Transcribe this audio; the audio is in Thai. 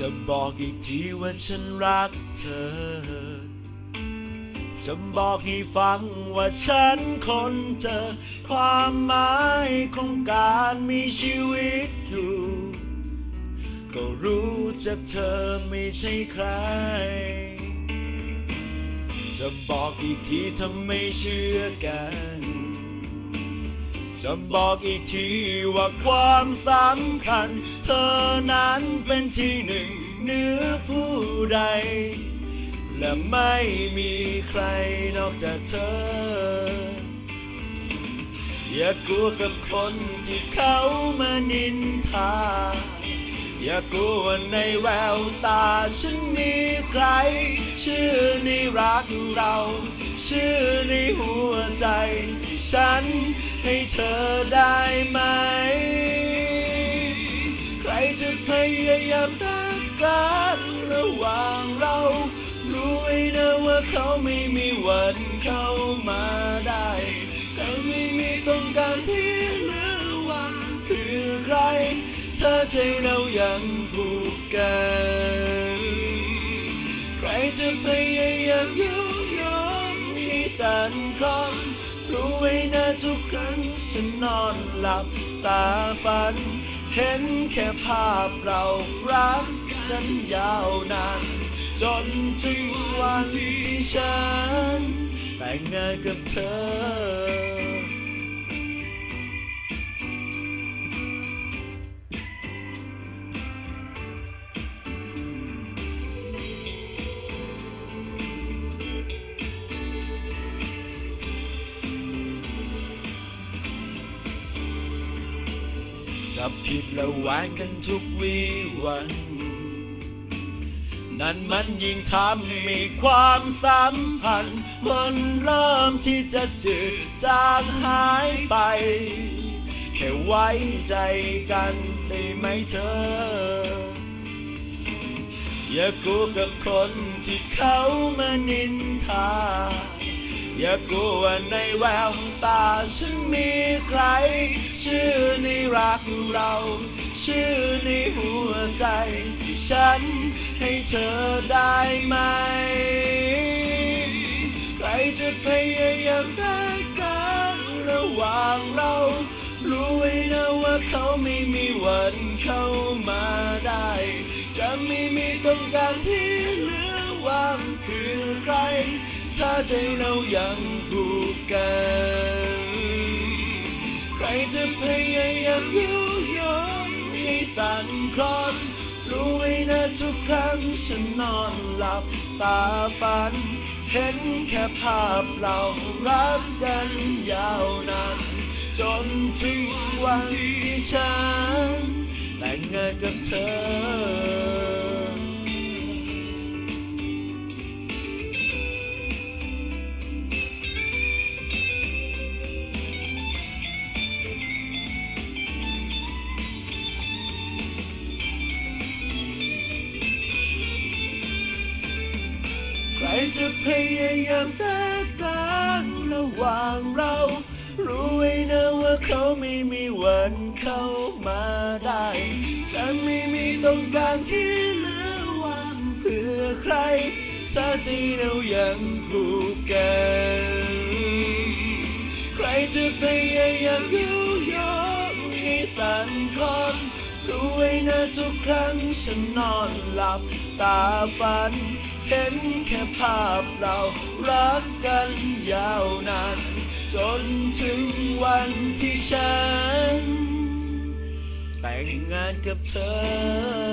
จะบอกอีกทีว่าฉันรักเธอ จะบอกให้ฟังว่าฉันคนเจอ ความหมายของการมีชีวิตอยู่ ก็รู้จากเธอไม่ใช่ใคร จะบอกอีกทีถ้าไม่เชื่อกัน จะบอกอีกทีว่าความสำคัญ เธอนั้นเป็นที่หนึ่งเหนือผู้ใด และไม่มีใครนอกจากเธอ อย่ากลัวกับคนที่เขามานินทา อย่ากลัวในแววตาฉันมีใคร ชื่อในรักเรา ชื่อในหัวใจที่ฉัน ให้เธอได้ไหม ใครจะพยายามสักการระหว่างเรา รู้ไว้นะว่าเขาไม่มีวันเข้ามาได้ฉันไม่มีต้องการที่เหลือวันคือใครเธอใจเรายังผูกกัน ใครจะพยายามยุยงให้สั่นคลอน ว้นะทุกครั้งฉันนอนหลับตาฝัน เห็นแค่ภาพเรารักกันยาวนานจนถึงวันที่ฉันแต่งงานกับเธอ จะผิดและแหวงกันทุกวีวัน นั่นมันยิ่งทำให้ความสัมพันธ์ มันเริ่มที่จะจืดจางหายไป แค่ไว้ใจกันได้ไหมเธออย่ากลัวกับคนที่เขามานินทา อย่ากลัวในแววตาฉันมีใคร ชื่อในรักเรา ชื่อในหัวใจที่ฉันให้เธอได้ไหม ใครจะพยายามสักการระหว่างเรา รู้ไว้นะว่าเขาไม่มีวันเข้ามาได้ จะไม่มีต้องการที่เหลือว่างคือใคร ถ้าใจเรายังผูกกัน ใครจะพยายามยุยงให้สั่นคลอนรู้ไว้นะทุกครั้งฉันนอนหลับตาฝัน เห็นแค่ภาพเรารักกันยาวนานจนถึงวันที่ฉันแต่งงานกับเธอ จะพยายามแทรกกลางระหว่างเรา รู้ไว้นะว่าเขาไม่มีวันเข้ามาได้ฉันไม่มีต้องการที่เหลือว่างเพื่อใครถ้าที่เรายังผูกกัน ใครจะพยายามยุยงให้สั่นคลอนรู้ไว้นะทุกครั้งฉันนอนหลับตาฝัน เห็นแค่ภาพเรารักกันยาวนาน จนถึงวันที่ฉัน แต่งงานกับเธอ